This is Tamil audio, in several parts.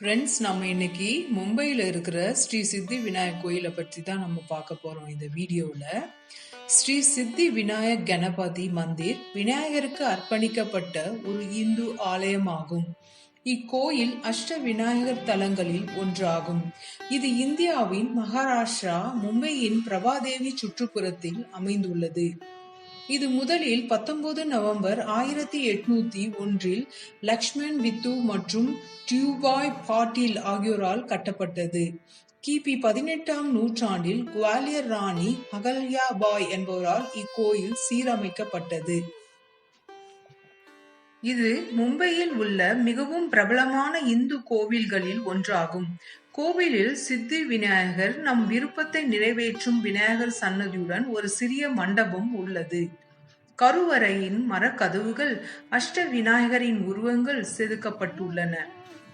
ஃப்ரெண்ட்ஸ் நம்ம இன்னைக்கு மும்பையில் இருக்கிற ஸ்ரீ சித்தி விநாயக் கோயிலை பற்றி தான் நம்ம பார்க்க போகிறோம் இந்த வீடியோவில் ஸ்ரீ சித்தி விநாயக் கணபதி மந்திர் விநாயகருக்கு அர்ப்பணிக்கப்பட்ட ஒரு இந்து ஆலயமாகும். இக்கோயில் அஷ்ட விநாயகர் தலங்களில் ஒன்றாகும். இது இந்தியாவின் மகாராஷ்டிரா மும்பையின் பிரபாதேவி சுற்றுப்புறத்தில் அமைந்துள்ளது. இது முதலில் பத்தொன்பது நவம்பர் ஆயிரத்தி எட்நூத்தி ஒன்றில் லக்ஷ்மண் வித்து மற்றும் டியூபாய் பாட்டீல் ஆகியோரால் கட்டப்பட்டது. கிபி பதினெட்டாம் நூற்றாண்டில் குவாலியர் ராணி அகல்யா பாய் என்பவரால் இக்கோயில் சீரமைக்கப்பட்டது. இது மும்பையில் உள்ள மிகவும் பிரபலமான இந்து கோவில்களில் ஒன்றாகும். கோவிலில் சித்தி விநாயகர் நம் விருப்பத்தை நிறைவேற்றும் விநாயகர் சன்னதியுடன் ஒரு சிறிய மண்டபம் உள்ளது. கருவறையின் மரக்கதவுகள் அஷ்ட விநாயகரின் உருவங்கள் செதுக்கப்பட்டுள்ளன.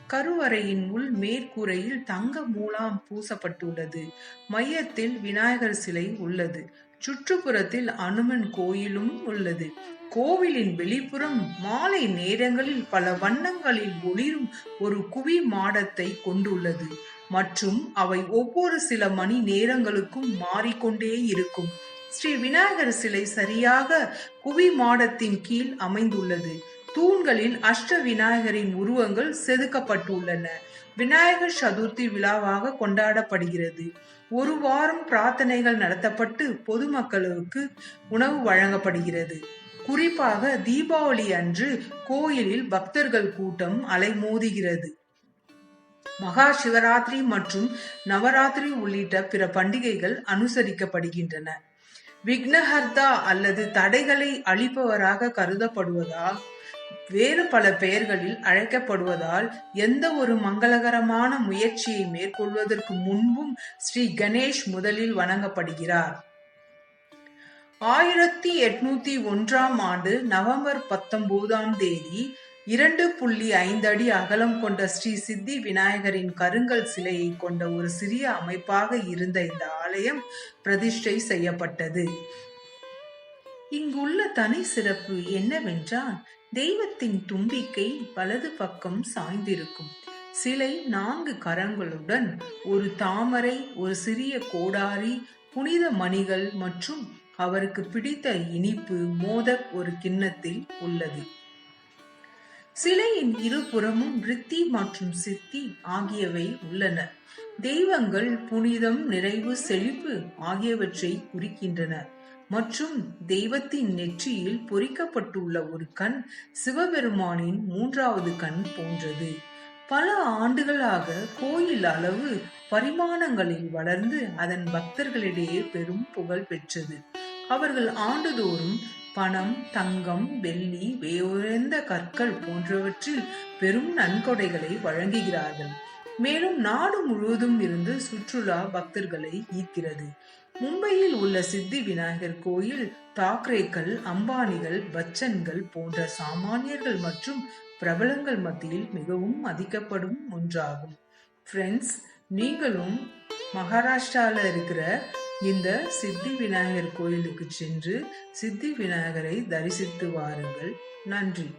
கருவறையின் உள் மேற்கூரையில் தங்க மூலாம் பூசப்பட்டுள்ளது. மையத்தில் விநாயகர் சிலை உள்ளது. சுற்றுப்புறத்தில் அனுமன் கோயிலும் உள்ளது. கோவிலின் வெளிப்புறம் மாலை நேரங்களில் பல வண்ணங்களில் ஒளிரும் ஒரு குவி மாடத்தை கொண்டுள்ளது. மற்றும் அவை ஒவ்வொரு சில மணி நேரங்களுக்கும் மாறிக்கொண்டே இருக்கும். ஸ்ரீ விநாயகர் சிலை சரியாக குவி மாடத்தின் கீழ் அமைந்துள்ளது. தூண்களில் அஷ்ட விநாயகரின் உருவங்கள் செதுக்கப்பட்டுள்ளன. விநாயகர் சதுர்த்தி விழாவாக கொண்டாடப்படுகிறது. ஒரு வாரம் பிரார்த்தனைகள் நடத்தப்பட்டு பொதுமக்களுக்கு உணவு வழங்கப்படுகிறது. குறிப்பாக தீபாவளி அன்று கோயிலில் பக்தர்கள் கூட்டம் அலைமோதுகிறது. மகா சிவராத்திரி மற்றும் நவராத்திரி உள்ளிட்ட பிற பண்டிகைகள் அனுசரிக்கப்படுகின்றன. விக்னஹர்தா அல்லது தடைகளை அழிப்பவராக கருதப்படுவதால் வேறு பல பெயர்களில் அழைக்கப்படுவதால் எந்த ஒரு மங்களகரமான முயற்சியை மேற்கொள்வதற்கு முன்பும் ஸ்ரீ கணேஷ் முதலில் வணங்கப்படுகிறார். ஆயிரத்தி எட்நூத்தி ஒன்றாம் ஆண்டு நவம்பர் பத்தொன்பதாம் தேதி இரண்டு புள்ளி ஐந்து அடி அகலம் கொண்ட ஸ்ரீ சித்தி விநாயகரின் கருங்கல் சிலையை கொண்ட ஒரு சிறிய அமைப்பாக இருந்த இந்த ஆலயம் பிரதிஷ்டை செய்யப்பட்டது. இங்குள்ள தனி சிறப்பு என்னவென்றால் தெய்வத்தின் தும்பிக்கை வலது பக்கம் சாய்ந்திருக்கும். சிலை நான்கு கரங்களுடன் ஒரு தாமரை ஒரு சிறிய கோடாரி புனித மணிகள் மற்றும் அவருக்கு பிடித்த இனிப்பு மோதக் ஒரு கிண்ணத்தில் உள்ளது. சிலையின் இருபுறமும் ரித்தி மற்றும் சித்தி ஆகியவை உள்ளன. தெய்வங்கள் புனிதம் நிறைவு செழிப்பு ஆகியவற்றை குறிக்கின்றன. மற்றும் தெய்வத்தின் நெற்றியில் பொறிக்கப்பட்டுள்ள ஒரு கண் சிவபெருமானின் மூன்றாவது கண் போன்றது. பல ஆண்டுகளாக கோயில் அளவு பரிமாணங்களில் வளர்ந்து அதன் பக்தர்களிடையே பெரும் புகழ் பெற்றது. அவர்கள் ஆண்டுதோறும் பணம் தங்கம் வெள்ளி வேந்த கற்கள் போன்றவற்றில் பெரும் நன்கொடைகளை வழங்குகிறார்கள். மேலும் நாடு முழுவதும் இருந்து சுற்றுலா பக்தர்களை ஈர்க்கிறது. மும்பையில் உள்ள சித்தி விநாயகர் கோயில் தாக்கரேக்கள் அம்பானிகள் பச்சன்கள் போன்ற சாமானியர்கள் மற்றும் பிரபலங்கள் மத்தியில் மிகவும் மதிக்கப்படும் ஒன்றாகும். ஃப்ரெண்ட்ஸ் நீங்களும் மகாராஷ்டிராவில் இருக்கிற இந்த சித்தி விநாயகர் கோயிலுக்கு சென்று சித்தி விநாயகரை தரிசித்து வாருங்கள். நன்றி.